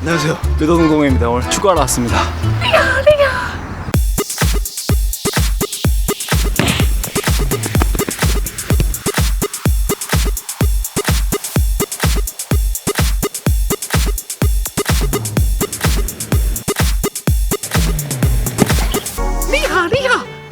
안녕하세요. 류동동입니다. 오늘 축구하러 왔습니다.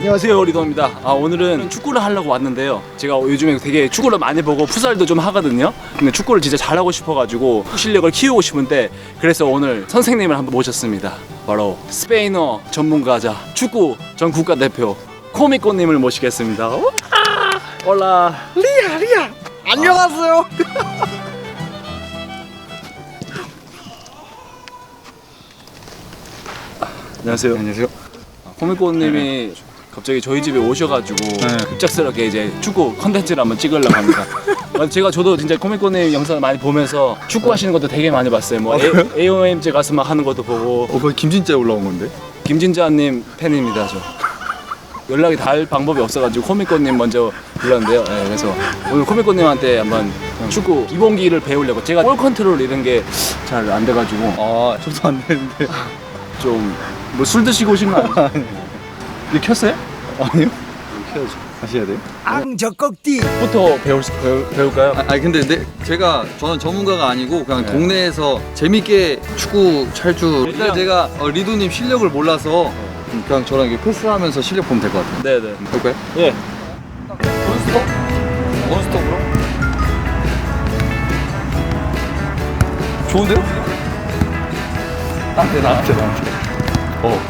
안녕하세요 리더입니다. 아 오늘은 축구를 하려고 왔는데요. 제가 요즘에 되게 축구를 많이 보고 풋살도 좀 하거든요. 근데 축구를 진짜 잘하고 싶어가지고 실력을 키우고 싶은데 그래서 오늘 선생님을 한번 모셨습니다. 바로 스페인어 전문가자 축구 전 국가대표 코미코님을 모시겠습니다. 올라. 리아 리아 안녕하세요. 안녕하세요. 안녕하세요. 코미코님이 갑자기 저희 집에 오셔가지고 네. 급작스럽게 이제 축구 컨텐츠를 한번 찍으려고 합니다. 어, 제가 저도 진짜 코미코님 영상을 많이 보면서 축구 하시는 것도 되게 많이 봤어요. 뭐 A- AOMG 가서 막 하는 것도 보고 어, 거기 김진짜 올라온 건데? 김진자님 팬입니다 저. 연락이 닿을 방법이 없어가지고 코미코님 먼저 불렀는데요. 네, 그래서 오늘 코미코님한테 한번 축구 기본기를 배우려고 제가 볼 컨트롤 이런 게 잘 안 돼가지고 아, 저도 안 되는데. 좀 뭐 술 드시고 오신 거 아니에요? 이거 켰어요? 아니요. 켜야죠. 다시 해야 돼요? 부터 배울 수- 배울, 배울까요? 아, 아니 근데 내, 제가 저는 전문가가 아니고 그냥 네. 동네에서 재밌게 축구 찰줄 일단 그냥- 제가 어, 리도님 실력을 몰라서 음, 그냥 저랑 이렇게 패스하면서 실력 보면 될 것 같아요. 네네. 볼까요? 예. 원스톱? 원스톱으로? 좋은데요? 나한테 나한테 나한테 어.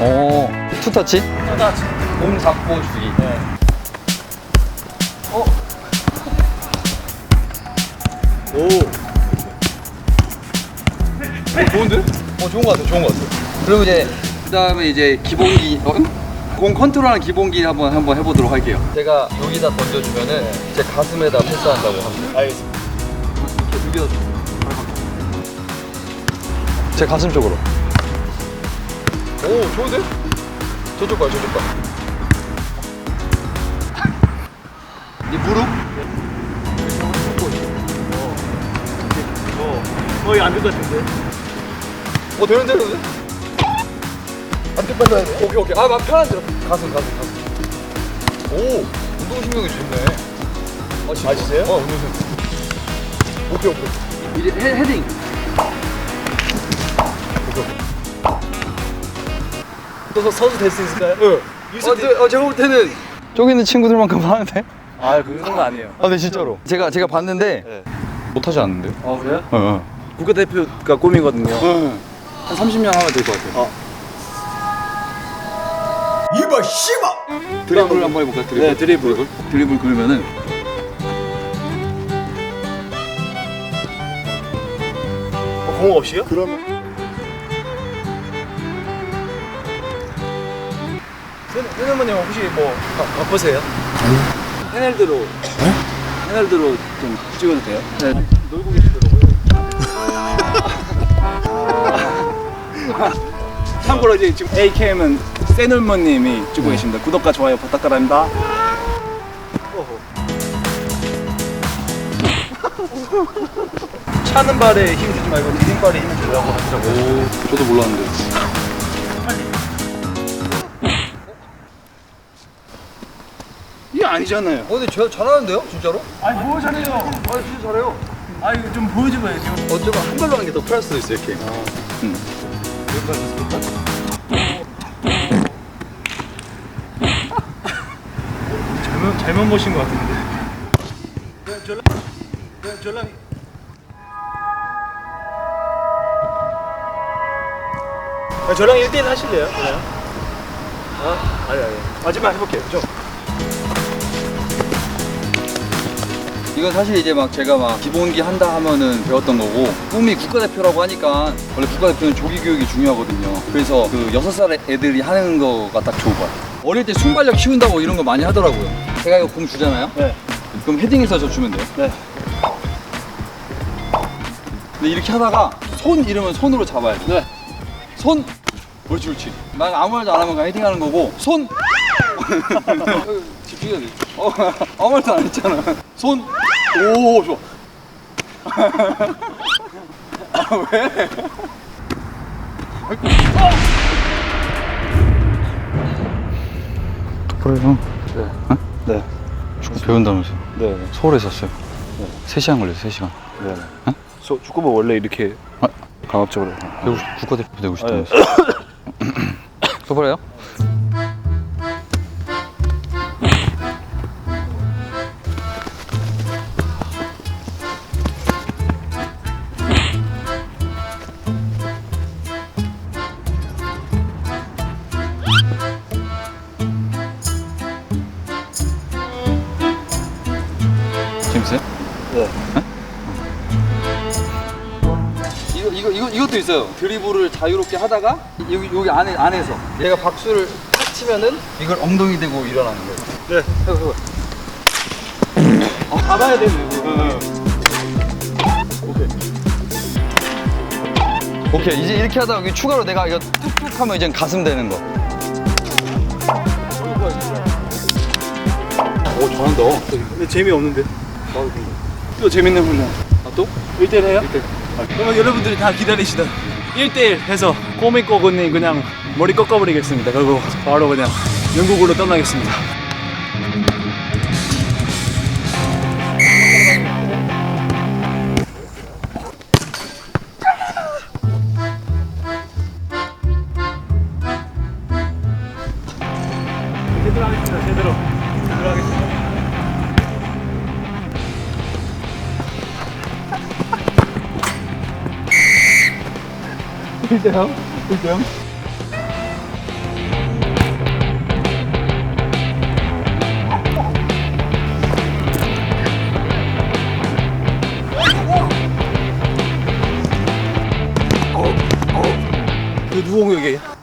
어. 투터치? 투타치. 공 잡고 주기. 네. 어? 오. 좋은데? 어 좋은 것 같아, 좋은 것 같아. 그리고 이제 그 다음에 이제 기본기, 어? 공 컨트롤하는 기본기 한번 한번 해보도록 할게요. 제가 여기다 던져주면은 제 가슴에다 패스한다고 합니다. 알겠습니다. 이렇게 여기다 제 가슴 쪽으로. 오 좋은데? 저쪽 봐, 저쪽 봐. 이 무릎? 거의 안될 것 같은데. 어 되는데 되는데? 빨라야 돼. 오케이 오케이. 아막 편한 대로. 가슴 가슴 가슴. 오 운동신경이 좋네. 아 진짜? 아, 진짜요? 어 운동신경. 오케이 오케이. 이제 헤, 헤딩. 또 선수 될 수 있을까요? 응. 어, 네, 어 제가 볼 때는 저기 있는 친구들만큼 하는데? 아, 그 정도 아니에요. 아, 네 진짜로. 제가 제가 봤는데 네. 못하지 않는데요? 어, 그래요? 어. 어. 국가대표가 꿈이거든요. 한 30년 하면 될 것 같아요. 어. 드리블 한번 해볼까요? 드리블. 네, 드리블. 드리블 그러면은 어, 공 없이요? 그러면. 세너머님 혹시 뭐 바, 바쁘세요? 아니요. 페널드로. 페널드로 좀 찍어도 돼요? 네. 놀고 계시더라고요. 참고로 이제 지금 AKM은 세놀머님이 찍고 계십니다. 구독과 좋아요 부탁드립니다. 차는 발에 힘 주지 말고 디딤 발에 힘을 주라고 하더라고요. 오 저도 몰랐는데. 이게 아니잖아요. 어 근데 저 잘하는데요? 진짜로? 아니 뭐 잘해요. 아 진짜 잘해요. 아 이거 좀 보여줘야죠. 어쩌면 한 발로 하는 게 더 편할 수도 있어 이렇게. 잘못 잘못 보신 것 같은데. 전랑 전랑. 저랑 1대1 하실래요? 그냥? 아, 아니 아니. 마지막 해볼게요. 좀. 이건 사실 이제 막 제가 막 기본기 한다 하면은 배웠던 거고 꿈이 국가대표라고 하니까 원래 국가대표는 조기 교육이 중요하거든요. 그래서 그 여섯 살 애들이 하는 거가 딱 좋을 것 같아요. 어릴 때 순발력 키운다고 이런 거 많이 하더라고요. 제가 이거 공 주잖아요. 네. 그럼 헤딩해서 저 주면 돼요. 네. 근데 이렇게 하다가 손 이러면 손으로 잡아야 돼. 네. 손. 그렇지 그렇지. 난 아무 말도 안 하면 그냥 헤딩하는 거고 손. 집중해야 돼. 어, 아무 말도 안 했잖아. 손. 오 좋아. 왜? 그래요. 네. 어? 네. 축구 배운다면서. 네. 서울에 있었어요. 네. 3시간 걸렸어요, 3시간. 네. 어? 소, 축구부 원래 이렇게 아, 강압적으로. 배우, 국가대표 되고 싶다면서. 네. 서버래요? 재밌어요? 네. 이거 이거 이거 이것도 있어요. 드리블을 자유롭게 하다가 여기 여기 안에 안에서 얘가 박수를 탁 치면은 이걸 엉덩이 대고 일어나는 거예요. 네. 해봐 해봐. 아, 잡아야 되는 오케이 이제 이렇게 하다가 여기 추가로 내가 이거 툭툭 하면 이제 가슴 되는 거. 오, 잘한다. 근데 재미 없는데. 또 재밌는 훈련. 아 또? 1대1 해요? 1대1. 그러면 여러분들이 다 기다리시던 1대1 해서 꼬미 꼬고님 그냥 머리 꺾어버리겠습니다. 그리고 바로 그냥 영국으로 떠나겠습니다. 제대로 하겠습니다. 제대로. 제대로 하겠습니다. 일대요? 일대요? 그 누구 공격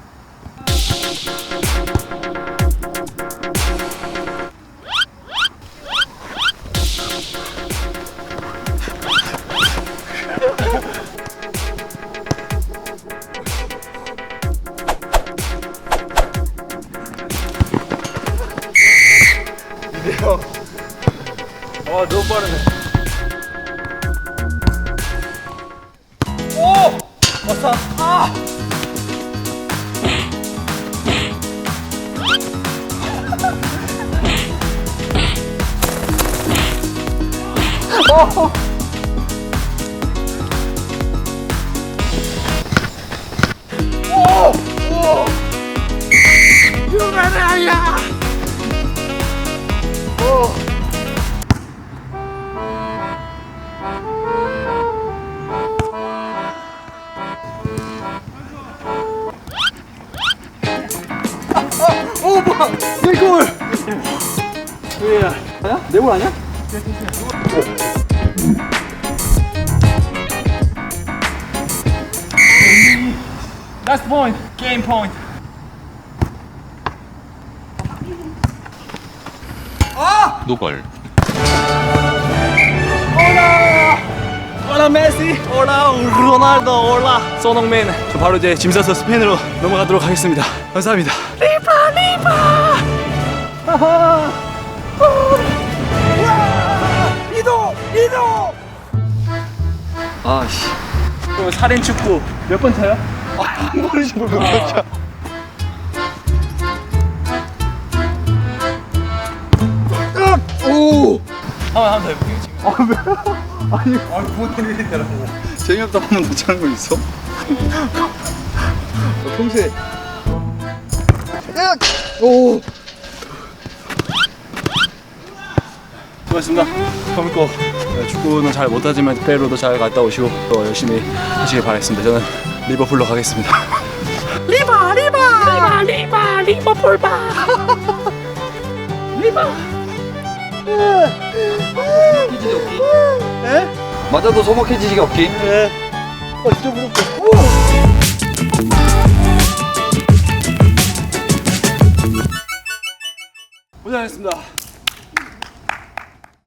왔다. 아! 오 아야? 내골 아니야? Last point, game point. 노걸 올라 메시, 올라 로날도, 올라 손흥민. 저 바로 이제 짐 싸서 스페인으로 넘어가도록 하겠습니다. 감사합니다. 리파, 리파. 하하. 아씨. 그럼 살인 축구 몇 번 차요? 몇 번이야? 오! 한번 한번 더 해볼게요. 지금. 아니, 아니, 뭐 때리더라고. 재미없다 한번 더 차는 거 있어? 너 평소에. 으악! 오! 수고하셨습니다. 처음고 축구는 잘 못하지만 페루도 잘 갔다 오시고 또 열심히 하시길 바라겠습니다. 저는 리버풀로 가겠습니다. 리바 리바 리바 리바 리버풀 바 리바 해지기 없기. 맞아도 소먹해지기 없기. 예. 아 진짜 무섭다. 고생하셨습니다.